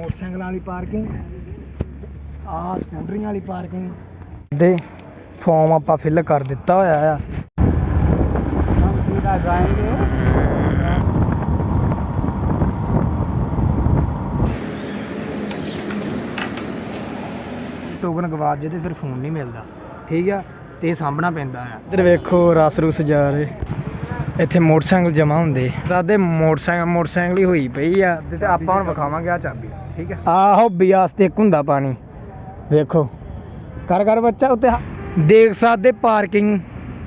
ਮੋਟਰਸਾਈਕਲਾਂ ਵਾਲੀ ਪਾਰਕਿੰਗ ਆ ਸਕੂਟਰੀਆਂ ਵਾਲੀ ਪਾਰਕਿੰਗ। ਦੇ ਫਾਰਮ ਆਪਾਂ ਫਿਲ ਕਰ ਦਿੱਤਾ ਹੋਇਆ ਆ। ਟੋਕਨ ਗਵਾ ਜੇ ਤੇ ਫਿਰ ਫੋਨ ਨਹੀਂ ਮਿਲਦਾ। ਠੀਕ ਆ? ਤੇ ਸਾਹਮਣਾ ਪੈਂਦਾ ਆ। ਇੱਧਰ ਵੇਖੋ ਰਸ ਰੂਸ ਜਾ ਰਹੇ। ਇੱਥੇ ਮੋਟਰਸਾਈਕਲ ਜਮਾ ਹੁੰਦੇ। ਸਾਡੇ ਮੋਟਰਸਾਈਕਲ ਮੋਟਰਸਾਈਕਲ ਹੀ ਹੋਈ ਪਈ ਆ। ਤੇ ਆਪਾਂ ਹੁਣ ਵਿਖਾਵਾਂਗੇ ਆ ਚਾਬੀ। ਠੀਕ ਆਹੋ ਬਿਆਸ ਤੇ ਇੱਕ ਹੁੰਦਾ ਪਾਣੀ। ਵੇਖੋ। ਕਰ ਕਰ ਬੱਚਾ ਉੱਤੇ ਹ- ਦੇਖ ਸਕਦੇ ਪਾਰਕਿੰਗ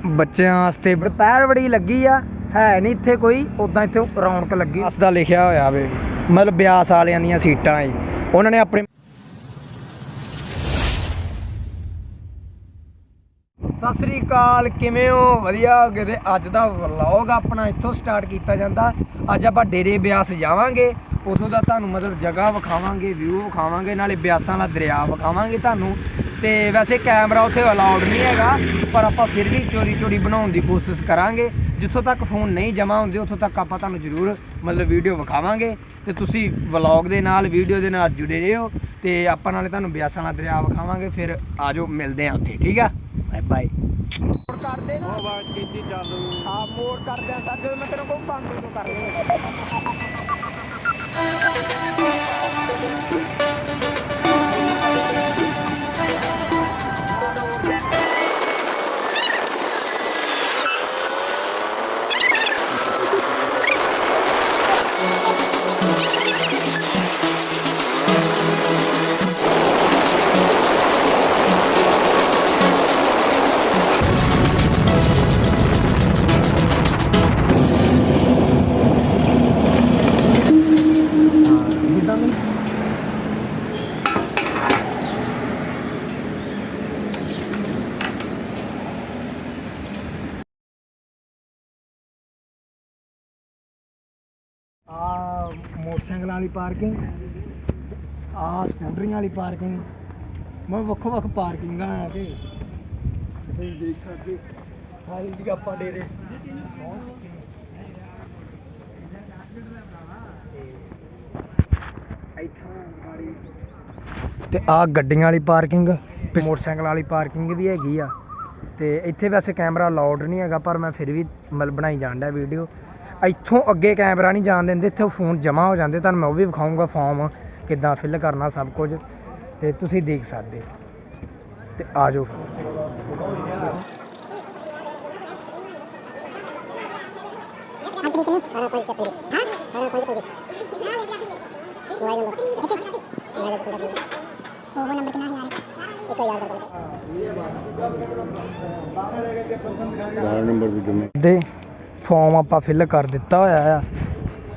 ਬੱਚਿਆਂ ਵਾਸਤੇ। ਦੁਪਹਿਰ ਬੜੀ ਲੱਗੀ ਆ ਹੈ ਨਹੀਂ ਇੱਥੇ ਕੋਈ ਉਦਾਂ ਇੱਥੇ ਰੌਣਕ ਲੱਗੀ। ਉਸ ਦਾ ਲਿਖਿਆ ਹੋਇਆ ਵੇ। ਮਤਲਬ ਬਿਆਸ ਵਾਲਿਆਂ ਦੀਆਂ ਸੀਟਾਂ ਏ। ਉਹਨਾਂ ਨੇ ਆਪਣੇ ਸਤਿ ਸ੍ਰੀ ਅਕਾਲ ਕਿਵੇਂ ਹੋ? ਵਧੀਆ ਹੋਗੇ ਤੇ ਅੱਜ ਦਾ ਵਲੌਗ ਆਪਣਾ ਇੱਥੋਂ ਸਟਾਰਟ ਕੀਤਾ ਜਾਂਦਾ। ਅੱਜ ਆਪਾਂ ਡੇਰੇ ਬਿਆਸ ਜਾਵਾਂਗੇ। ਉਥੋਂ ਦਾ ਤੁਹਾਨੂੰ ਮਤਲਬ ਜਗ੍ਹਾ ਵਿਖਾਵਾਂਗੇ ਵਿਊ ਵਿਖਾਵਾਂਗੇ ਨਾਲੇ ਬਿਆਸਾਂ ਦਾ ਦਰਿਆ ਵਿਖਾਵਾਂਗੇ ਤੁਹਾਨੂੰ। ਤੇ ਵੈਸੇ ਕੈਮਰਾ ਉੱਥੇ ਅਲਾਉਡ ਨਹੀਂ ਹੈਗਾ ਪਰ ਆਪਾਂ ਫਿਰ ਵੀ ਚੋਰੀ ਚੋਰੀ ਬਣਾਉਣ ਦੀ ਕੋਸ਼ਿਸ਼ ਕਰਾਂਗੇ। ਜਿੱਥੋਂ ਤੱਕ ਫੋਨ ਨਹੀਂ ਜਮਾ ਹੁੰਦੇ ਉੱਥੋਂ ਤੱਕ ਆਪਾਂ ਤੁਹਾਨੂੰ ਜ਼ਰੂਰ ਮਤਲਬ ਵੀਡੀਓ ਵਿਖਾਵਾਂਗੇ। ਤੇ ਤੁਸੀਂ ਵਲੌਗ ਦੇ ਨਾਲ ਵੀਡੀਓ ਦੇ ਨਾਲ ਜੁੜੇ ਰਹੋ ਤੇ ਆਪਾਂ ਨਾਲੇ ਤੁਹਾਨੂੰ ਬਿਆਸਾਂ ਦਾ ਦਰਿਆ ਵਿਖਾਵਾਂਗੇ ਫਿਰ ਆਜੋ ਮਿਲਦੇ ਆ ਉੱਥੇ ਠੀਕ ਆ? ਬਾਏ ਬਾਏ ਮੋੜ ਕਰਦੇ ਨਾ। ਉਹ ਆਵਾਜ਼ ਕੀਤੀ ਚਾਲੂ ਹਾਂ? ਮੋੜ ਕਰਦੇ ਆ ਸਾਡੇ ਮੈਂ ਤੈਨੂੰ ਕੋਈ ਬੰਦ ਨੂੰ ਕਰਨੀ あっ。ਆ ਮੋਟਰਸਾਈਕਲਾਂ ਵਾਲੀ ਪਾਰਕਿੰਗ, ਆ ਸਕੂਟਰੀਆਂ ਵਾਲੀ ਪਾਰਕਿੰਗ, ਮੈਂ ਵੱਖੋ ਵੱਖ ਪਾਰਕਿੰਗਾਂ ਆ ਕੇ ਤੁਸੀਂ ਦੇਖ ਸਕਦੇ ਹਾਲ ਦੀ ਆਪਾਂ ਡੇਰੇ। ਤੇ ਆ ਗੱਡੀਆਂ ਵਾਲੀ ਪਾਰਕਿੰਗ, ਮੋਟਰਸਾਈਕਲ ਵਾਲੀ ਪਾਰਕਿੰਗ ਵੀ ਹੈਗੀ ਆ। ਤੇ ਇੱਥੇ ਵੈਸੇ ਕੈਮਰਾ ਅਲਾਉਡ ਨਹੀਂ ਹੈਗਾ, ਪਰ ਮੈਂ ਫਿਰ ਵੀ ਮਤਲਬ ਬਣਾਈ ਜਾਂਦਾ ਵੀਡੀਓ। ਇੱਥੋਂ ਅੱਗੇ ਕੈਮਰਾ ਨਹੀਂ ਜਾਣ ਦਿੰਦੇ ਇੱਥੇ ਫੋਨ ਜਮਾ ਹੋ ਜਾਂਦੇ ਤੁਹਾਨੂੰ ਮੈਂ ਉਹ ਵੀ ਵਿਖਾਊਂਗਾ ਫਾਰਮ ਕਿੱਦਾਂ ਫਿਲ ਕਰਨਾ ਸਭ ਕੁਝ। ਤੇ ਤੁਸੀਂ ਦੇਖ ਸਕਦੇ ਤੇ ਆ ਜਾਓ। ਚਾਰ ਨੰਬਰ ਵੀ ਜਮੇ। ਦੇ ਫਾਰਮ ਆਪਾਂ ਫਿਲ ਕਰ ਦਿੱਤਾ ਹੋਇਆ ਆ।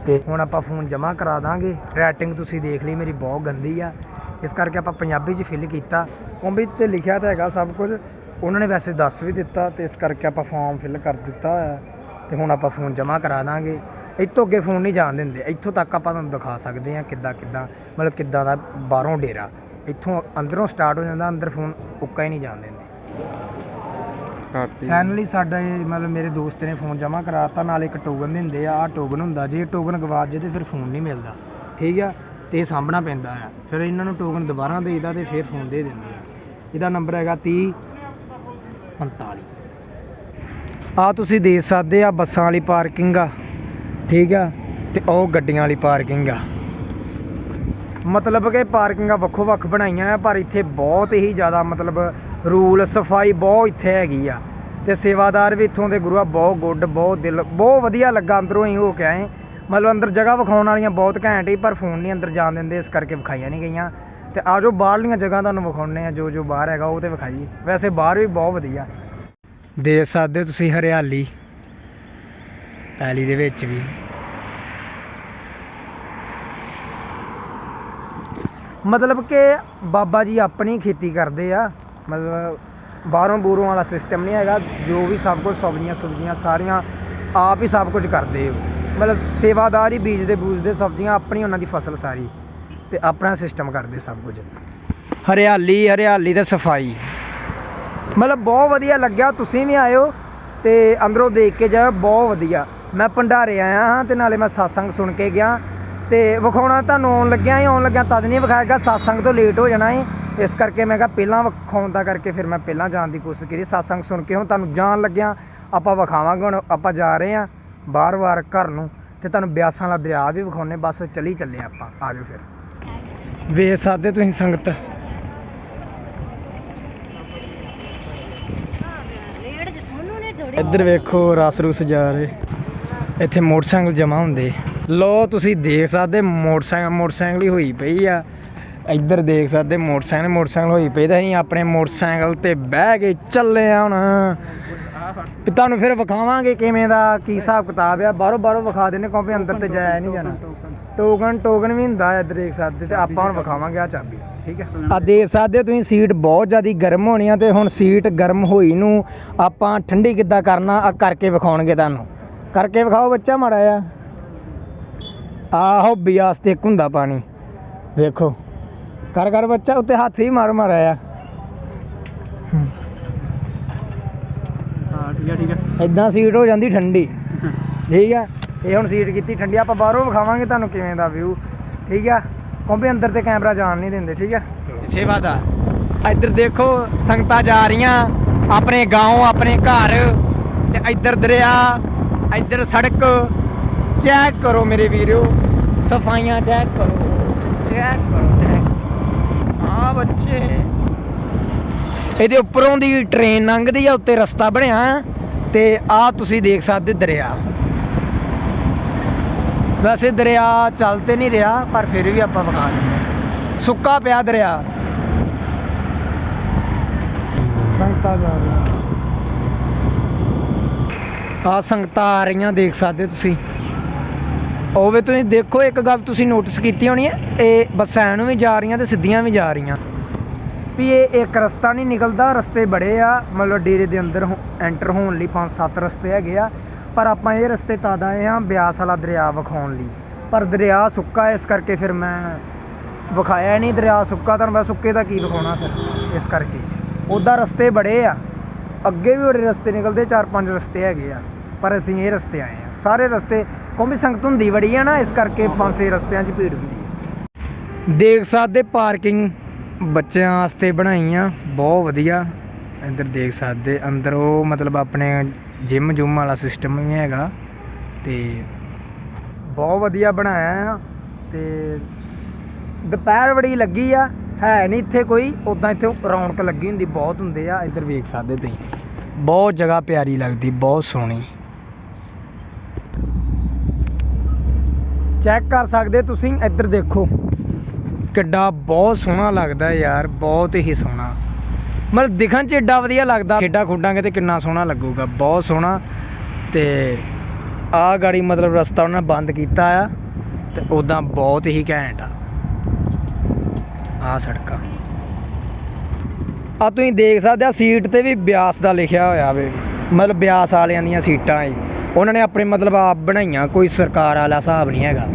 ਤੇ ਹੁਣ ਆਪਾਂ ਫੋਨ ਜਮ੍ਹਾਂ ਕਰਾ ਦਾਂਗੇ। ਰੈਟਿੰਗ ਤੁਸੀਂ ਦੇਖ ਲਈ, ਮੇਰੀ ਬਹੁਤ ਗੰਦੀ ਆ। ਇਸ ਕਰਕੇ ਆਪਾਂ ਪੰਜਾਬੀ 'ਚ ਫਿਲ ਕੀਤਾ। ਕੰਬੀ ਤੇ ਲਿਖਿਆ ਤਾਂ ਹੈਗਾ ਸਭ ਕੁਝ। ਉਹਨਾਂ ਨੇ ਵੈਸੇ ਦੱਸ ਵੀ ਦਿੱਤਾ, ਤੇ ਇਸ ਕਰਕੇ ਆਪਾਂ ਫਾਰਮ ਫਿਲ ਕਰ ਦਿੱਤਾ ਹੋਇਆ। ਤੇ ਹੁਣ ਆਪਾਂ ਫੋਨ ਜਮ੍ਹਾਂ ਕਰਾ ਦਾਂਗੇ। ਇੱਥੋਂ ਅੱਗੇ ਫੋਨ ਨਹੀਂ ਜਾਣ ਦਿੰਦੇ। ਇੱਥੋਂ ਤੱਕ ਆਪਾਂ ਤੁਹਾਨੂੰ ਦਿਖਾ ਸਕਦੇ ਹਾਂ ਕਿੱਦਾਂ ਕਿੱਦਾਂ, ਮਤਲਬ ਕਿੱਦਾਂ ਦਾ ਬਾਹਰੋਂ ਡੇਰਾ। ਇੱਥੋਂ ਅੰਦਰੋਂ ਸਟਾਰਟ ਹੋ ਜਾਂਦਾ, ਅੰਦਰ ਫੋਨ ਉੱਕਾ ਹੀ ਨਹੀਂ ਜਾਣ ਦਿੰਦੇ। ਕਾਟੀ ਫਾਈਨਲੀ ਸਾਡਾ ਇਹ ਮਤਲਬ ਮੇਰੇ ਦੋਸਤ ਨੇ ਫੋਨ ਜਮ੍ਹਾਂ ਕਰਾਤਾ, ਨਾਲ ਇੱਕ ਟੋਕਨ ਦਿੰਦੇ ਆ ਆ ਟੋਕਨ ਹੁੰਦਾ, ਜੇ ਟੋਕਨ ਗਵਾਚ ਜੇ ਤੇ ਫਿਰ ਫੋਨ ਨਹੀਂ ਮਿਲਦਾ। ਠੀਕ ਆ? ਤੇ ਇਹ ਸਾਂਭਣਾ ਪੈਂਦਾ ਆ। ਫਿਰ ਇਹਨਾਂ ਨੂੰ ਟੋਕਨ ਦੁਬਾਰਾ ਦੇਈਦਾ ਤੇ ਫਿਰ ਫੋਨ ਦੇ ਦਿੰਦੇ ਆ। ਇਹਦਾ ਨੰਬਰ ਹੈਗਾ 30 45 ਆ ਤੁਸੀਂ ਦੇਖ ਸਕਦੇ ਆ ਬੱਸਾਂ ਵਾਲੀ ਪਾਰਕਿੰਗ ਆ। ਠੀਕ ਆ? ਤੇ ਉਹ ਗੱਡੀਆਂ ਵਾਲੀ ਪਾਰਕਿੰਗ ਆ। ਮਤਲਬ ਕਿ ਪਾਰਕਿੰਗਾਂ ਵੱਖੋ ਵੱਖ ਬਣਾਈਆਂ ਆ, ਪਰ ਇੱਥੇ ਬਹੁਤ ਹੀ ਜ਼ਿਆਦਾ ਮਤਲਬ ਰੂਲ, ਸਫ਼ਾਈ ਬਹੁਤ ਇੱਥੇ ਹੈਗੀ ਆ। ਤੇ ਸੇਵਾਦਾਰ ਵੀ ਇੱਥੋਂ ਦੇ ਗੁਰੂਆ ਬਹੁਤ ਗੁੱਡ, ਬਹੁਤ ਦਿਲ, ਬਹੁਤ ਵਧੀਆ ਲੱਗਾ ਅੰਦਰੋਂ ਹੀ ਹੋ ਕੇ ਆਏ। ਮਤਲਬ ਅੰਦਰ ਜਗ੍ਹਾ ਵਿਖਾਉਣ ਵਾਲੀਆਂ ਬਹੁਤ ਘੈਂਟ ਹੀ, ਪਰ ਫੋਨ ਨਹੀਂ ਅੰਦਰ ਜਾਣ ਦਿੰਦੇ, ਇਸ ਕਰਕੇ ਵਿਖਾਈਆਂ ਨਹੀਂ ਗਈਆਂ। ਤੇ ਆ ਜੋ ਬਾਹਰਲੀਆਂ ਜਗ੍ਹਾ ਤੁਹਾਨੂੰ ਵਿਖਾਉਣੇ ਆ ਜੋ ਜੋ ਬਾਹਰ ਹੈਗਾ, ਉਹ ਤੇ ਵਿਖਾਈਏ। ਵੈਸੇ ਬਾਹਰ ਵੀ ਬਹੁਤ ਵਧੀਆ। ਦੇਖ ਸਕਦੇ ਹੋ ਤੁਸੀਂ ਹਰਿਆਲੀ, ਪੈਲੀ ਦੇ ਵਿੱਚ ਵੀ। ਮਤਲਬ ਕਿ ਬਾਬਾ ਜੀ ਆਪਣੀ ਖੇਤੀ ਕਰਦੇ ਆ। ਮਤਲਬ ਬਾਹਰੋਂ ਬੂਰੋਂ ਵਾਲਾ ਸਿਸਟਮ ਨਹੀਂ ਹੈਗਾ, ਜੋ ਵੀ ਸਭ ਕੁਝ ਸਬਜ਼ੀਆਂ ਸੁਬਜ਼ੀਆਂ ਸਾਰੀਆਂ ਆਪ ਹੀ ਸਭ ਕੁਝ ਕਰਦੇ ਹੋ। ਮਤਲਬ ਸੇਵਾਦਾਰ ਹੀ ਬੀਜਦੇ ਬੂਜਦੇ ਸਬਜ਼ੀਆਂ ਆਪਣੀ ਉਹਨਾਂ ਦੀ ਫਸਲ ਸਾਰੀ ਤੇ ਆਪਣਾ ਸਿਸਟਮ ਕਰਦੇ ਸਭ ਕੁਝ ਹਰਿਆਲੀ ਹਰਿਆਲੀ ਤੇ ਸਫ਼ਾਈ। ਮਤਲਬ ਬਹੁਤ ਵਧੀਆ ਲੱਗਿਆ, ਤੁਸੀਂ ਵੀ ਆਇਓ ਤੇ ਅੰਦਰੋਂ ਦੇਖ ਕੇ ਜਾਇਓ, ਬਹੁਤ ਵਧੀਆ। ਮੈਂ ਭੰਡਾਰੇ ਆਇਆ ਹਾਂ ਤੇ ਨਾਲੇ ਮੈਂ satsang ਸੁਣ ਕੇ ਗਿਆ ਤੇ ਵਿਖਾਉਣਾ ਤੁਹਾਨੂੰ ਆਉਣ ਲੱਗਿਆ ਹੀ, ਆਉਣ ਲੱਗਿਆ ਤਦ ਨਹੀਂ ਵਿਖਾਏਗਾ satsang ਤੋਂ ਲੇਟ ਹੋ ਜਾਣਾ ਏ ਇਸ ਕਰਕੇ ਮੈਂ ਕਿਹਾ ਪਹਿਲਾਂ ਵਿਖਾਉਣ ਦਾ ਕਰਕੇ ਫਿਰ ਮੈਂ ਪਹਿਲਾਂ ਜਾਣ ਦੀ ਕੋਸ਼ਿਸ਼ ਕੀਤੀ। satsang ਸੁਣ ਕੇ ਹੁਣ ਤੁਹਾਨੂੰ ਜਾਣ ਲੱਗਿਆ, ਆਪਾਂ ਵਿਖਾਵਾਂਗੇ ਹੁਣ, ਆਪਾਂ ਜਾ ਰਹੇ ਹਾਂ ਬਾਰ-ਬਾਰ ਘਰ ਨੂੰ ਤੇ ਤੁਹਾਨੂੰ ਬਿਆਸਾਂ ਵਾਲਾ ਦਰਿਆ ਵੀ ਵਿਖਾਉਣੇ ਬਸ ਚਲੀ ਚੱਲੇ ਆਪਾਂ, ਆ ਜਾਓ ਫਿਰ। ਵੇਖ ਸਕਦੇ ਤੁਸੀਂ ਸੰਗਤ? ਇੱਧਰ ਵੇਖੋ ਰਸ ਰੁਸ ਜਾ ਰਹੇ। ਇੱਥੇ ਮੋਟਰਸਾਈਕਲ ਜਮਾ ਹੁੰਦੇ। ਲੋ ਤੁਸੀਂ ਦੇਖ ਸਕਦੇ ਮੋਟਰਸਾਈਕਲ ਮੋਟਰਸਾਈਕਲ ਹੀ ਹੋਈ ਪਈ ਆ। ਇੱਧਰ ਦੇਖ ਸਕਦੇ ਮੋਟਰਸਾਈਕਲ ਮੋਟਰਸਾਈਕਲ ਹੋਈ ਪਈ ਤਾਂ ਅਸੀਂ ਆਪਣੇ ਮੋਟਰਸਾਈਕਲ ਤੇ ਬਹਿ ਕੇ ਚੱਲੇ ਆ ਹੁਣ। ਵੀ ਤੁਹਾਨੂੰ ਫਿਰ ਵਿਖਾਵਾਂਗੇ ਕਿਵੇਂ ਦਾ ਕੀ ਹਿਸਾਬ ਕਿਤਾਬ ਆ। ਬਾਹਰੋਂ ਬਾਹਰੋਂ ਵਿਖਾ ਦਿੰਦੇ ਕਿਉਂਕਿ ਅੰਦਰ ਤੇ ਜਾਇਆ ਨਹੀਂ ਜਾਣਾ। ਟੋਕਨ ਟੋਕਨ ਵੀ ਹੁੰਦਾ ਹੈ ਇੱਧਰ ਦੇਖ ਸਕਦੇ ਤੇ ਆਪਾਂ ਹੁਣ ਵਿਖਾਵਾਂਗੇ ਆ ਚਾਬੀ। ਠੀਕ ਹੈ ਆ ਦੇਖ ਸਕਦੇ ਤੁਸੀਂ ਸੀਟ ਬਹੁਤ ਜ਼ਿਆਦੀ ਗਰਮ ਹੋਣੀ ਆ ਤੇ ਹੁਣ ਸੀਟ ਗਰਮ ਹੋਈ ਨੂੰ ਆਪਾਂ ਠੰਡੀ ਕਿੱਦਾਂ ਕਰਨਾ ਆ ਕਰਕੇ ਵਿਖਾਉਣਗੇ ਤੁਹਾਨੂੰ। ਕਰਕੇ ਵਿਖਾਓ ਬੱਚਾ ਮਾੜਾ ਆ ਆਹੋ ਬਿਆਸ ਤੇ ਇੱਕ ਹੁੰਦਾ ਪਾਣੀ। ਵੇਖੋ। ਕਰ ਕਰ ਬੱਚਾ ਉੱਤੇ ਹੱਥ ਹੀ ਮਾਰ ਮਾਰ ਆਇਆ ਹਾਂ ਸੀਟ ਹੋ ਜਾਂਦੀ ਠੰਡੀ। ਠੀਕ ਆ ਇਹ ਹੁਣ ਸੀਟ ਕੀਤੀ ਠੰਡੀ ਆਪਾਂ ਬਾਹਰੋਂ ਵਿਖਾਵਾਂਗੇ ਤੁਹਾਨੂੰ ਕਿਵੇਂ ਦਾ ਵਿਊ ਠੀਕ ਆ ਕਿਉਂਕਿ ਅੰਦਰ ਤੇ ਕੈਮਰਾ ਜਾਣ ਨਹੀਂ ਦਿੰਦੇ ਠੀਕ ਆ। ਸੇਵਾ ਦਾ। ਇੱਧਰ ਦੇਖੋ ਸੰਗਤਾਂ ਜਾ ਰਹੀਆਂ ਆਪਣੇ گاਉਂ ਆਪਣੇ ਘਰ ਤੇ ਇੱਧਰ ਦਰਿਆ ਇੱਧਰ ਸੜਕ। ਚੈੱਕ ਕਰੋ ਮੇਰੇ ਵੀਰੋ ਸਫਾਈਆਂ ਚੈੱਕ ਕਰੋ। ਚੈੱਕ ਕਰੋ। ਇਹਦੇ ਉੱਪਰੋਂ ਦੀ ਟ੍ਰੇਨ ਲੰਘਦੀ ਆ, ਉੱਤੇ ਰਸਤਾ ਬਣਿਆ, ਤੇ ਆ ਤੁਸੀਂ ਦੇਖ ਸਕਦੇ ਦਰਿਆ। ਵੈਸੇ ਦਰਿਆ ਚੱਲ ਤੇ ਨਹੀਂ ਰਿਹਾ, ਪਰ ਫਿਰ ਵੀ ਆਪਾਂ ਵਿਖਾ ਦਿੰਦੇ ਸੁੱਕਾ ਪਿਆ ਦਰਿਆ। ਸੰਗਤਾਂ ਜਾ ਰਹੀਆਂ। ਆ ਸੰਗਤਾਂ ਆ ਰਹੀਆਂ, ਦੇਖ ਸਕਦੇ ਹੋ ਤੁਸੀਂ ਹੋਵੇ ਤੁਸੀਂ ਦੇਖੋ, ਇੱਕ ਗੱਲ ਤੁਸੀਂ ਨੋਟਿਸ ਕੀਤੀ ਹੋਣੀ ਹੈ, ਇਹ ਬੱਸਾਂ ਨੂੰ ਵੀ ਜਾ ਰਹੀਆਂ ਤੇ ਸਿੱਧੀਆਂ ਵੀ ਜਾ ਰਹੀਆਂ। ਵੀ ਇਹ ਇੱਕ ਰਸਤਾ ਨਹੀਂ ਨਿਕਲਦਾ, ਰਸਤੇ ਬੜੇ ਆ, ਮਤਲਬ ਡੇਰੇ ਦੇ ਅੰਦਰ ਐਂਟਰ ਹੋਣ ਲਈ ਪੰਜ ਸੱਤ ਰਸਤੇ ਹੈਗੇ ਆ, ਪਰ ਆਪਾਂ ਇਹ ਰਸਤੇ ਤਦ ਆਏ ਆ ਬਿਆਸ ਵਾਲਾ ਦਰਿਆ ਵਿਖਾਉਣ ਲਈ। ਪਰ ਦਰਿਆ ਸੁੱਕਾ, ਇਸ ਕਰਕੇ ਫਿਰ ਮੈਂ ਵਿਖਾਇਆ ਨਹੀਂ ਦਰਿਆ ਸੁੱਕਾ, ਤੁਹਾਨੂੰ ਮੈਂ ਸੁੱਕੇ ਦਾ ਕੀ ਵਿਖਾਉਣਾ ਫਿਰ, ਇਸ ਕਰਕੇ। ਉੱਦਾਂ ਰਸਤੇ ਬੜੇ ਆ, ਅੱਗੇ ਵੀ ਬੜੇ ਰਸਤੇ ਨਿਕਲਦੇ, ਚਾਰ ਪੰਜ ਰਸਤੇ ਹੈਗੇ ਆ, ਪਰ ਅਸੀਂ ਇਹ ਰਸਤੇ ਆਏ ਆ ਸਾਰੇ ਰਸਤੇ, ਕਿਉਂਕਿ ਸੰਗਤ ਹੁੰਦੀ ਬੜੀ ਆ ਨਾ, ਇਸ ਕਰਕੇ ਪੰਜ ਛੇ ਰਸਤਿਆਂ 'ਚ ਭੀੜ ਹੁੰਦੀ ਹੈ ਦੇਖ ਸਕਦੇ ਪਾਰਕਿੰਗ ਬੱਚਿਆਂ ਵਾਸਤੇ ਬਣਾਈ ਆ ਬਹੁਤ ਵਧੀਆ। ਇੱਧਰ ਦੇਖ ਸਕਦੇ, ਅੰਦਰ ਉਹ ਮਤਲਬ ਆਪਣੇ ਜਿਮ ਜੁਮ ਵਾਲਾ ਸਿਸਟਮ ਵੀ ਹੈਗਾ ਤੇ ਬਹੁਤ ਵਧੀਆ ਬਣਾਇਆ ਆ ਤੇ ਦੁਪਹਿਰ ਬੜੀ ਲੱਗੀ ਆ, ਹੈ ਨਹੀਂ ਇੱਥੇ ਕੋਈ ਉਦਾਂ ਇੱਥੇ ਰੌਣਕ ਲੱਗੀ ਹੁੰਦੀ, ਬਹੁਤ ਹੁੰਦੇ ਆ, ਇੱਧਰ ਵੇਖ ਸਕਦੇ ਤੁਸੀਂ। ਬਹੁਤ ਜਗ੍ਹਾ ਪਿਆਰੀ ਲੱਗਦੀ, ਬਹੁਤ ਸੋਹਣੀ। ਚੈੱਕ ਕਰ ਸਕਦੇ ਤੁਸੀਂ, ਇੱਧਰ ਦੇਖੋ। ਕਿੱਡਾ ਬਹੁਤ ਸੋਹਣਾ ਲੱਗਦਾ ਯਾਰ, ਬਹੁਤ ਹੀ ਸੋਹਣਾ। ਮਤਲਬ ਦਿਖਣ 'ਚ ਏਡਾ ਵਧੀਆ ਲੱਗਦਾ। ਖੇਡਾਂ ਖੁੱਡਾਂਗੇ ਤੇ ਕਿੰਨਾ ਸੋਹਣਾ ਲੱਗੂਗਾ, ਬਹੁਤ ਸੋਹਣਾ। ਤੇ ਆਹ ਗਾੜੀ ਮਤਲਬ ਰਸਤਾ ਉਹਨਾਂ ਨੇ ਬੰਦ ਕੀਤਾ ਆ, ਤੇ ਉਦਾਂ ਬਹੁਤ ਹੀ ਘੈਂਟ ਆ। ਆਹ ਸੜਕਾਂ। ਆ ਤੁਸੀਂ ਦੇਖ ਸਕਦੇ ਆ, ਸੀਟ ਤੇ ਵੀ ਬਿਆਸ ਦਾ ਲਿਖਿਆ ਹੋਇਆ ਵੇ। ਮਤਲਬ ਬਿਆਸ ਵਾਲਿਆਂ ਦੀਆਂ ਸੀਟਾਂ ਏ। ਉਹਨਾਂ ਨੇ ਆਪਣੇ ਮਤਲਬ ਆਪ ਬਣਾਈਆਂ, ਕੋਈ ਸਰਕਾਰ ਵਾਲਾ ਹਿਸਾਬ ਨਹੀਂ ਹੈਗਾ।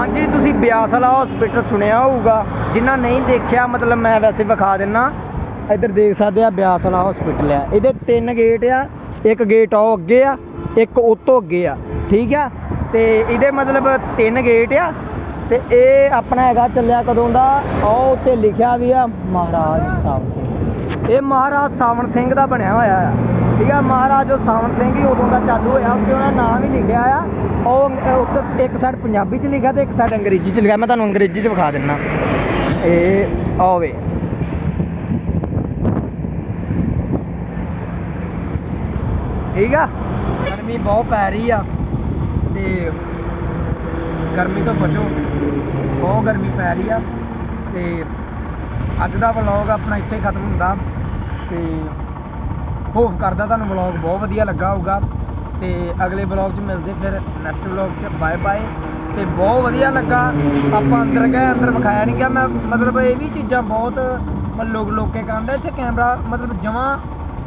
ਹਾਂਜੀ, ਤੁਸੀਂ ਬਿਆਸ ਵਾਲਾ ਹਸਪੀਟਲ ਸੁਣਿਆ ਹੋਊਗਾ। ਜਿਨ੍ਹਾਂ ਨਹੀਂ ਦੇਖਿਆ, ਮਤਲਬ ਮੈਂ ਵੈਸੇ ਵਿਖਾ ਦਿੰਨਾ। ਇੱਧਰ ਦੇਖ ਸਕਦੇ ਆ ਬਿਆਸ ਵਾਲਾ ਹਸਪੀਟਲ ਆ। ਇਹਦੇ ਤਿੰਨ ਗੇਟ ਆ। ਇੱਕ ਗੇਟ ਉਹ ਅੱਗੇ ਆ, ਇੱਕ ਉਹ ਤੋਂ ਅੱਗੇ ਆ। ਠੀਕ ਆ? ਤੇ ਇਹਦੇ ਮਤਲਬ ਤਿੰਨ ਗੇਟ ਆ। ਤੇ ਇਹ ਆਪਣਾ ਹੈਗਾ, ਚੱਲਿਆ ਕਦੋਂ ਦਾ? ਉਹ ਉੱਤੇ ਲਿਖਿਆ ਵੀ ਆ ਮਹਾਰਾਜ ਸਾਵਣ ਸਿੰਘ। ਇਹ ਮਹਾਰਾਜ ਸਾਵਣ ਸਿੰਘ ਦਾ ਬਣਿਆ ਹੋਇਆ ਆ। ਠੀਕ ਆ ਮਹਾਰਾਜ ਉਹ ਸਾਵਣ ਸਿੰਘ ਹੀ ਉਦੋਂ ਦਾ ਚਾਲੂ ਹੋਇਆ ਉੱਤੇ ਉਹਨਾਂ ਨਾਮ ਹੀ ਲਿਖਿਆ ਆ। ਉਹ ਉੱਤੇ ਇੱਕ ਸਾਈਡ ਪੰਜਾਬੀ ਚ ਲਿਖਿਆ ਤੇ ਇੱਕ ਸਾਈਡ ਅੰਗਰੇਜ਼ੀ ਚ ਲਿਖਿਆ। ਮੈਂ ਤੁਹਾਨੂੰ ਅੰਗਰੇਜ਼ੀ ਚ ਵਿਖਾ ਦਿੰਨਾ। ਇਹ ਆਵੇ ਠੀਕ ਆ? ਗਰਮੀ ਬਹੁਤ ਪੈ ਰਹੀ ਆ ਤੇ ਗਰਮੀ ਤੋਂ ਬਚੋ। ਬਹੁਤ ਗਰਮੀ ਪੈ ਰਹੀ ਆ ਤੇ ਅੱਜ ਦਾ ਵਲੌਗ ਆਪਣਾ ਇੱਥੇ ਖਤਮ ਹੁੰਦਾ ਤੇ ਹੋਪ ਕਰਦਾ ਤੁਹਾਨੂੰ ਵਲੌਗ ਬਹੁਤ ਵਧੀਆ ਲੱਗਾ ਹੋਊਗਾ। ਤੇ ਅਗਲੇ ਵਲੌਗ 'ਚ ਮਿਲਦੇ ਫਿਰ ਨੈਕਸਟ ਵਲੌਗ 'ਚ। ਬਾਏ ਬਾਏ ਤੇ ਬਹੁਤ ਵਧੀਆ ਲੱਗਾ। ਆਪਾਂ ਅੰਦਰ ਗਏ, ਅੰਦਰ ਵਿਖਾਇਆ ਨਹੀਂ ਗਿਆ। ਮੈਂ ਮਤਲਬ ਇਹ ਵੀ ਚੀਜ਼ਾਂ ਬਹੁਤ ਮਤਲਬ ਲੋਕ ਲੋਕੇ ਕਹਿੰਦੇ ਇੱਥੇ ਕੈਮਰਾ ਮਤਲਬ ਜਮਾਂ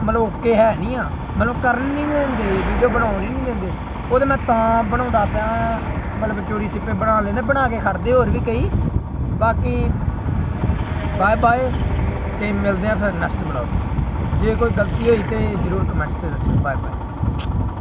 ਮਤਲਬ ਓਕੇ ਹੈ ਨਹੀਂ ਆ। ਮਤਲਬ ਕਰਨ ਨਹੀਂ ਦਿੰਦੇ ਵੀਡੀਓ ਬਣਾਉਣ ਹੀ ਨਹੀਂ ਦਿੰਦੇ। ਉਹ ਉਹਦੇ ਮੈਂ ਤਾਂ ਬਣਾਉਂਦਾ ਪਿਆ ਮਤਲਬ ਚੋਰੀ ਸਿੱਪੇ ਬਣਾ ਲੈਂਦੇ, ਬਣਾ ਕੇ ਖੜਦੇ ਹੋਰ ਵੀ ਕਈ। ਬਾਕੀ ਬਾਏ ਬਾਏ ਤੇ ਮਿਲਦੇ ਆ ਫਿਰ ਨੈਕਸਟ ਵਲੌਗ 'ਚ। ਜੇ ਕੋਈ ਗਲਤੀ ਹੋਈ ਤੇ ਜਰੂਰ ਕਮੈਂਟ 'ਚ ਦੱਸੋ। Bye bye